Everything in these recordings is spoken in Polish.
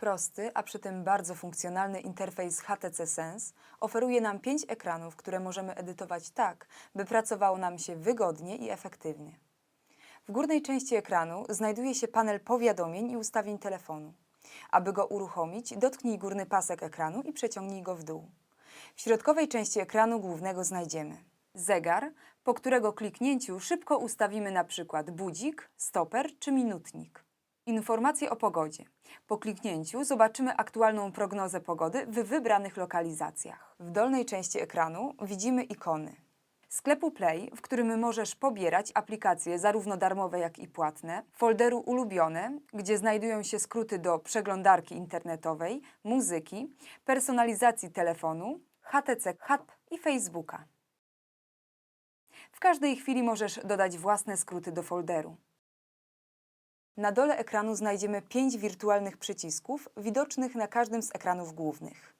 Prosty, a przy tym bardzo funkcjonalny interfejs HTC Sense oferuje nam pięć ekranów, które możemy edytować tak, by pracowało nam się wygodnie i efektywnie. W górnej części ekranu znajduje się panel powiadomień i ustawień telefonu. Aby go uruchomić, dotknij górny pasek ekranu i przeciągnij go w dół. W środkowej części ekranu głównego znajdziemy zegar, po którego kliknięciu szybko ustawimy na przykład budzik, stoper czy minutnik. Informacje o pogodzie. Po kliknięciu zobaczymy aktualną prognozę pogody w wybranych lokalizacjach. W dolnej części ekranu widzimy ikony. Sklepu Play, w którym możesz pobierać aplikacje zarówno darmowe, jak i płatne, folderu Ulubione, gdzie znajdują się skróty do przeglądarki internetowej, muzyki, personalizacji telefonu, HTC Hub i Facebooka. W każdej chwili możesz dodać własne skróty do folderu. Na dole ekranu znajdziemy pięć wirtualnych przycisków widocznych na każdym z ekranów głównych.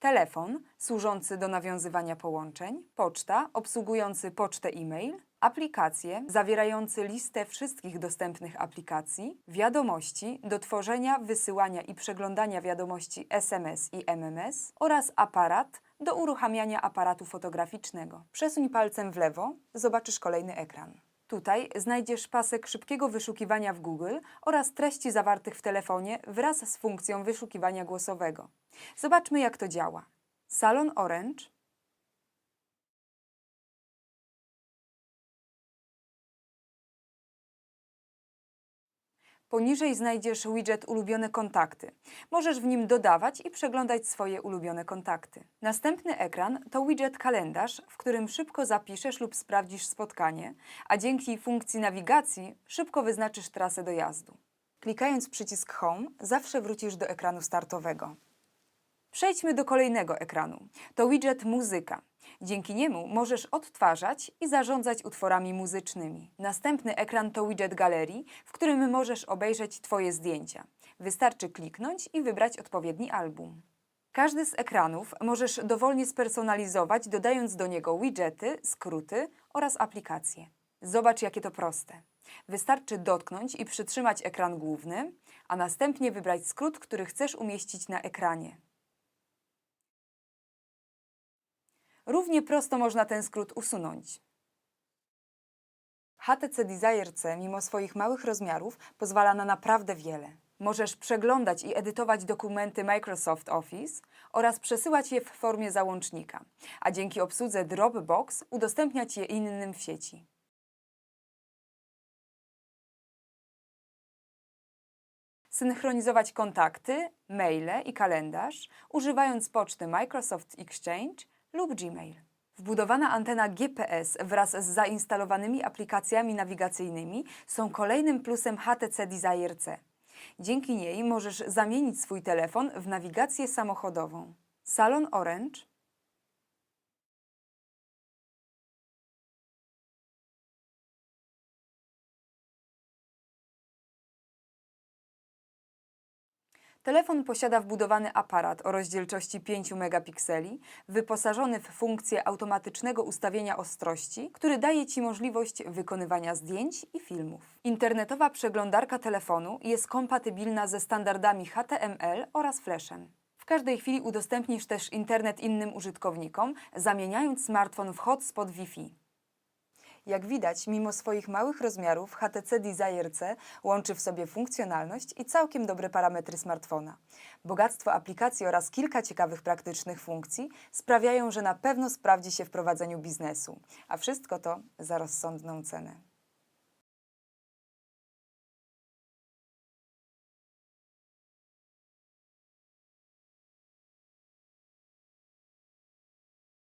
Telefon służący do nawiązywania połączeń, poczta obsługujący pocztę e-mail, aplikacje zawierający listę wszystkich dostępnych aplikacji, wiadomości do tworzenia, wysyłania i przeglądania wiadomości SMS i MMS oraz aparat do uruchamiania aparatu fotograficznego. Przesuń palcem w lewo, zobaczysz kolejny ekran. Tutaj znajdziesz pasek szybkiego wyszukiwania w Google oraz treści zawartych w telefonie wraz z funkcją wyszukiwania głosowego. Zobaczmy, jak to działa. Salon Orange. Poniżej znajdziesz widget Ulubione kontakty. Możesz w nim dodawać i przeglądać swoje ulubione kontakty. Następny ekran to widget Kalendarz, w którym szybko zapiszesz lub sprawdzisz spotkanie, a dzięki funkcji nawigacji szybko wyznaczysz trasę dojazdu. Klikając przycisk Home, zawsze wrócisz do ekranu startowego. Przejdźmy do kolejnego ekranu. To widget Muzyka. Dzięki niemu możesz odtwarzać i zarządzać utworami muzycznymi. Następny ekran to widget Galerii, w którym możesz obejrzeć Twoje zdjęcia. Wystarczy kliknąć i wybrać odpowiedni album. Każdy z ekranów możesz dowolnie spersonalizować, dodając do niego widgety, skróty oraz aplikacje. Zobacz, jakie to proste. Wystarczy dotknąć i przytrzymać ekran główny, a następnie wybrać skrót, który chcesz umieścić na ekranie. Równie prosto można ten skrót usunąć. HTC Desire C, mimo swoich małych rozmiarów, pozwala na naprawdę wiele. Możesz przeglądać i edytować dokumenty Microsoft Office oraz przesyłać je w formie załącznika, a dzięki obsłudze Dropbox udostępniać je innym w sieci. Synchronizować kontakty, maile i kalendarz, używając poczty Microsoft Exchange lub Gmail. Wbudowana antena GPS wraz z zainstalowanymi aplikacjami nawigacyjnymi są kolejnym plusem HTC Desire C. Dzięki niej możesz zamienić swój telefon w nawigację samochodową. Salon Orange Telefon posiada wbudowany aparat o rozdzielczości 5 megapikseli, wyposażony w funkcję automatycznego ustawienia ostrości, który daje Ci możliwość wykonywania zdjęć i filmów. Internetowa przeglądarka telefonu jest kompatybilna ze standardami HTML oraz Flashem. W każdej chwili udostępnisz też internet innym użytkownikom, zamieniając smartfon w hotspot Wi-Fi. Jak widać, mimo swoich małych rozmiarów, HTC Desire C łączy w sobie funkcjonalność i całkiem dobre parametry smartfona. Bogactwo aplikacji oraz kilka ciekawych praktycznych funkcji sprawiają, że na pewno sprawdzi się w prowadzeniu biznesu, a wszystko to za rozsądną cenę.